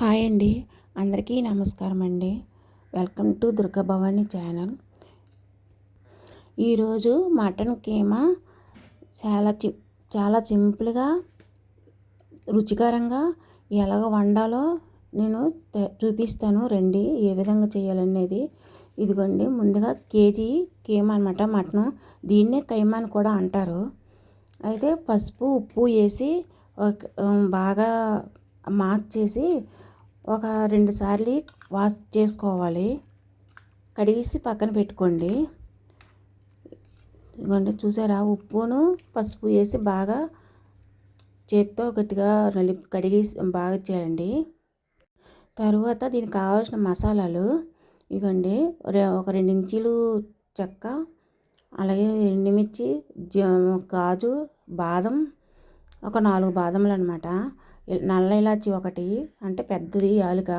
Hi అండి. అందరికీ నమస్కారం అండి. Welcome to Durgabhavani channel. ఈరోజు మటన్ కీమా చాలా చి చాలా సింపుల్గా రుచికరంగా ఎలాగ వండాలో నేను చూపిస్తాను రండి. ఏ విధంగా చేయాలనేది. ఇదిగోండి ముందుగా కేజీ కీమా అనమాట మటన్ దీన్నే కైమా అని కూడా అంటారు. అయితే పసుపు ఉప్పు వేసి బాగా మార్చేసి ఒక రెండు సార్లు వాష్ చేసుకోవాలి. కడిగేసి పక్కన పెట్టుకోండి. ఇదిగోండి చూసారా? ఉప్పును పసుపు వేసి బాగా చేత్తో గట్టిగా నలిపి కడిగేసి బాగా చేయండి. తర్వాత దీనికి కావాల్సిన మసాలాలు ఇదిగోండి ఒక రెండు ఇంచీలు చెక్క అలాగే ఎండుమిర్చి గాజు బాదం ఒక నాలుగు బాదములు అనమాట నల్ల ఇలాచి ఒకటి అంటే పెద్దది యాలుక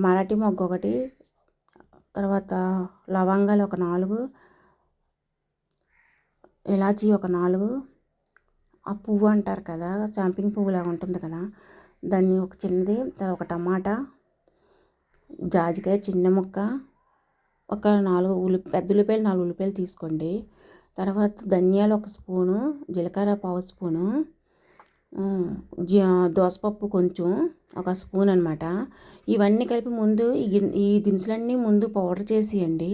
మరాఠీ మొగ్గ ఒకటి తర్వాత లవంగాలు ఒక నాలుగు ఇలాచి ఒక నాలుగు ఆ పువ్వు అంటారు కదా చాంపింగ్ పువ్వులాగా ఉంటుంది కదా దాన్ని ఒక చిన్నది ఒక టమాటా జాజికాయ చిన్న ముక్క ఒక నాలుగు ఉల్లి పెద్ద ఉల్లిపాయలు నాలుగు ఉల్లిపాయలు తీసుకోండి తర్వాత ధనియాలు ఒక స్పూను జీలకర్ర పావు స్పూను దోసపప్పు కొంచెం ఒక స్పూన్ అనమాట ఇవన్నీ కలిపి ముందు ఈ దినుసులన్నీ ముందు పౌడర్ చేసేయండి.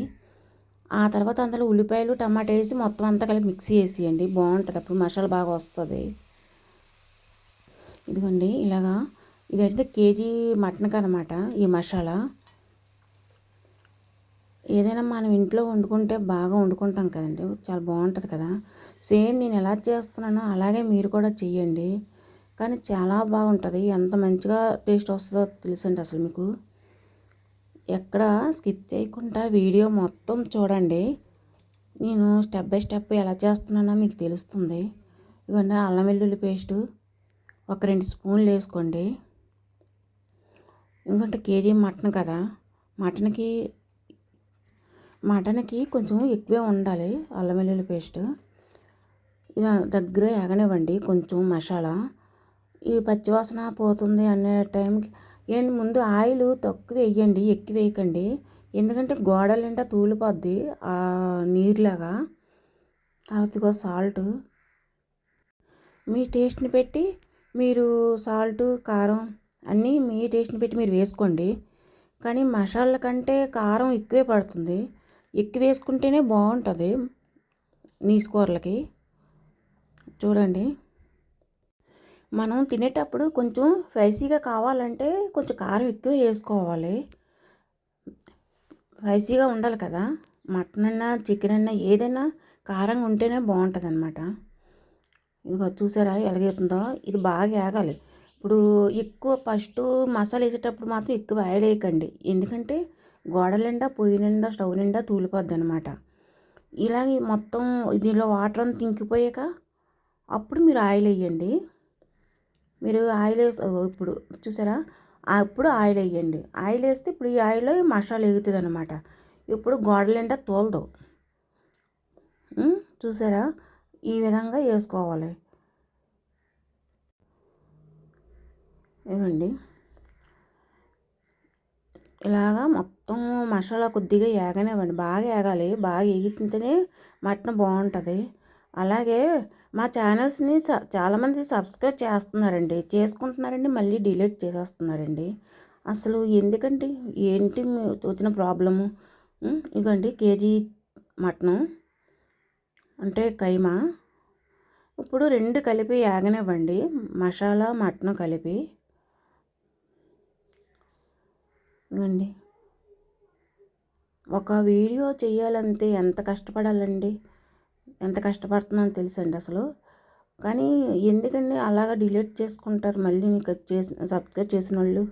ఆ తర్వాత అందులో ఉల్లిపాయలు టమాటా వేసి మొత్తం అంతా కలిపి మిక్సీ వేసేయండి బాగుంటుంది. అప్పుడు మసాలా బాగా వస్తుంది. ఇదిగోండి ఇలాగా ఇదైతే కేజీ మటన్కి అనమాట ఈ మసాలా. ఏదైనా మనం ఇంట్లో వండుకుంటే బాగా వండుకుంటాం కదండి. చాలా బాగుంటుంది కదా. సేమ్ నేను ఎలా చేస్తున్నానో అలాగే మీరు కూడా చెయ్యండి. కానీ చాలా బాగుంటుంది. ఎంత మంచిగా టేస్ట్ వస్తుందో తెలుసండి అసలు మీకు. ఎక్కడ స్కిప్ చేయకుండా వీడియో మొత్తం చూడండి. నేను స్టెప్ బై స్టెప్ ఎలా చేస్తున్నానో మీకు తెలుస్తుంది. ఇదిగోండి అల్లం వెల్లుల్లి పేస్టు ఒక రెండు స్పూన్లు వేసుకోండి. ఎందుకంటే కేజీ మటన్ కదా. మటన్కి మటన్కి కొంచెం ఎక్కువే ఉండాలి అల్లం వెల్లుల్లి పేస్ట్. దగ్గర ఎగనివ్వండి కొంచెం మసాలా. ఈ పచ్చివాసన పోతుంది అనే టైంకి. ఏంటి ముందు ఆయిల్ తక్కువ వేయండి ఎక్కువ వేయకండి. ఎందుకంటే గోడల నిండా తూలిపోద్ది ఆ నీరులాగా. తర్వాత సాల్ట్. మీ టేస్ట్ని పెట్టి మీరు సాల్ట్ కారం అన్నీ మీ టేస్ట్ని పెట్టి మీరు వేసుకోండి. కానీ మసాలా కంటే కారం ఎక్కువే పడుతుంది. ఎక్కువ వేసుకుంటేనే బాగుంటుంది నీసు కూరలకి చూడండి. మనం తినేటప్పుడు కొంచెం స్పైసీగా కావాలంటే కొంచెం కారం ఎక్కువ వేసుకోవాలి. స్పైసీగా ఉండాలి కదా. మటన్ అన్నా చికెన్ అన్నా ఏదైనా కారంగా ఉంటేనే బాగుంటుంది అనమాట ఇదిగో చూసారా ఎలాగైతుందో ఇది బాగా ఏగాలి. ఇప్పుడు ఎక్కువ ఫస్ట్ మసాలా వేసేటప్పుడు మాత్రం ఎక్కువ ఆయిల్ వేయకండి. ఎందుకంటే గోడ నిండా పొయ్యి నిండా స్టవ్ నిండా తూలిపోద్ది అనమాట ఇలాగే మొత్తం దీనిలో వాటర్ అంతా ఇంకిపోయాక అప్పుడు మీరు ఆయిల్ వేయండి. మీరు ఆయిల్ వేసి ఇప్పుడు చూసారా? అప్పుడు ఆయిల్ వేయండి. ఆయిల్ వేస్తే ఇప్పుడు ఈ ఆయిల్లో మసాలా ఎగుతుంది అనమాట ఇప్పుడు గోడలిండా తోలదు. చూసారా? ఈ విధంగా వేసుకోవాలి. ఇవ్వండి. ఇలాగా మొత్తం మసాలా కొద్దిగా ఏగనివ్వండి. బాగా ఏగాలి. బాగా ఎగితేనే మటన్ బాగుంటుంది. అలాగే మా ఛానల్స్ని చాలామంది సబ్స్క్రైబ్ చేస్తున్నారండి. చేసుకుంటున్నారండి మళ్ళీ డిలీట్ చేసేస్తున్నారండి. అసలు ఎందుకండి? ఏంటి వచ్చిన ప్రాబ్లము? ఇదిగోండి కేజీ మటను. అంటే కైమా. ఇప్పుడు రెండు కలిపి యాగనివ్వండి. మసాలా మటన్ కలిపి. ఇవ్వండి ఒక వీడియో చేయాలంటే ఎంత కష్టపడాలండి? ఎంత కష్టపడుతున్నానో తెలుసండి అసలు. కానీ ఎందుకండి అలాగ డిలీట్ చేసుకుంటారు మళ్ళీ నీకు చేసి సబ్స్క్రైబ్ చేసిన వాళ్ళు?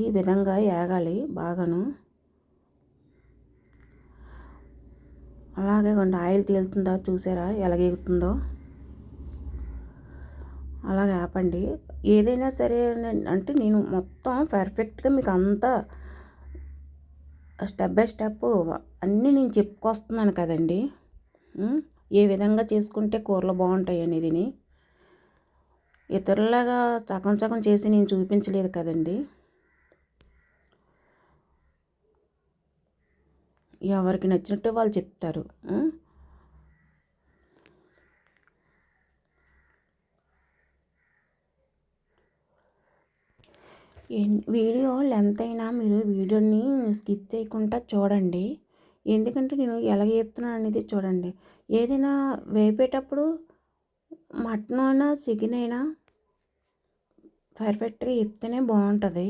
ఈ విధంగా ఏగాలి బాగాను. అలాగే కొంచెం ఆయిల్ తేలుతుందో చూసారా ఎలాగేగుతుందో అలాగే ఆపండి. ఏదైనా సరే అంటే నేను మొత్తం పర్ఫెక్ట్గా మీకు అంతా స్టెప్ బై స్టెప్ అన్నీ నేను చెప్పుకొస్తున్నాను కదండి. ఏ విధంగా చేసుకుంటే కూరలు బాగుంటాయి అనేది ఇతరులాగా సగం సగం చేసి నేను చూపించలేదు కదండి. ఎవరికి నచ్చినట్టు వాళ్ళు చెప్తారు. వీడియో లెంత్ అయినా మీరు వీడియోని స్కిప్ చేయకుండా చూడండి. ఎందుకంటే నేను ఎలా చేస్తున్నాను అనేది చూడండి. ఏదైనా వేపేటప్పుడు మటన్ అయినా చికెన్ అయినా పర్ఫెక్ట్గా ఎత్తేనే బాగుంటుంది.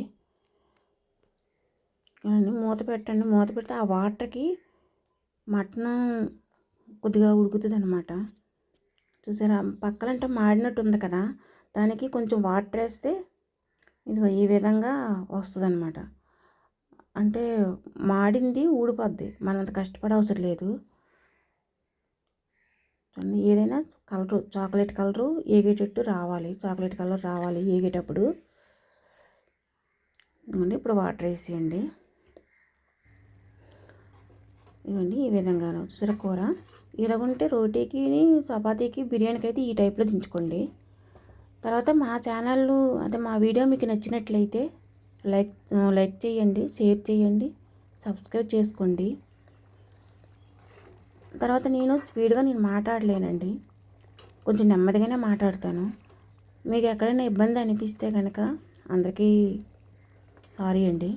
కానీ మూత పెట్టండి. మూత పెడితే ఆ వాటర్కి మటన్ కొద్దిగా ఉడుకుతుంది అనమాట చూసారా? పక్కలంటే మాడినట్టు ఉంది కదా. దానికి కొంచెం వాటర్ వేస్తే ఇదిగో ఈ విధంగా వస్తుందన్నమాట. అంటే మాడింది ఊడిపోద్ది. మనంత కష్టపడ అవసరం లేదు. ఏదైనా కలరు చాక్లెట్ కలరు ఏగేటట్టు రావాలి. చాక్లెట్ కలర్ రావాలి ఏగేటప్పుడు. ఇప్పుడు వాటర్ వేసేయండి. ఇవ్వండి ఈ విధంగా చూసారా కూర ఇలాగుంటే రోటీకి చపాతీకి బిర్యానీకి అయితే ఈ టైప్లో దించుకోండి. తర్వాత మా ఛానల్ అంటే మా వీడియో మీకు నచ్చినట్లయితే లైక్ లైక్ చేయండి షేర్ చేయండి సబ్స్క్రైబ్ చేసుకోండి. తర్వాత నేను స్పీడ్గా నేను మాట్లాడలేనండి. కొంచెం నెమ్మదిగానే మాట్లాడతాను. మీకు ఎక్కడైనా ఇబ్బంది అనిపిస్తే కనుక అందరికీ సారీ అండి.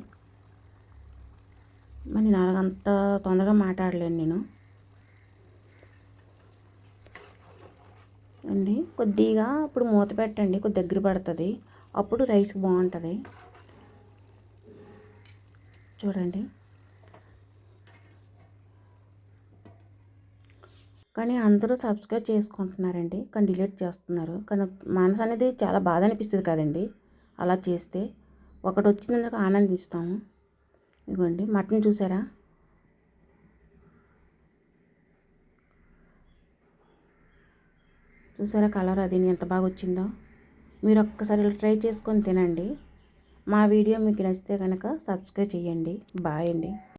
మరి నాలుగంత తొందరగా మాట్లాడలేను నేను. అండి. కొద్దిగా ఇప్పుడు మూత పెట్టండి కొద్ది దగ్గర పడుతుంది. అప్పుడు రైస్ బాగుంటుంది. చూడండి. కానీ అందరూ సబ్స్క్రైబ్ చేసుకుంటున్నారండి. కానీ డిలీట్ చేస్తున్నారు. కానీ మనసు అనేది చాలా బాధ అనిపిస్తుంది కదండి. అలా చేస్తే. ఒకటి వచ్చిందని ఆనందిస్తాము. ఇదిగోండి మటన్ చూసారా? చూసారా కలర్ అది ఎంత బాగా వచ్చిందో మీరు ఒక్కసారి ఇలా ట్రై చేసుకొని తినండి. మా వీడియో మీకు నచ్చితే కనుక సబ్స్క్రైబ్ చేయండి. బాయ్ అండి.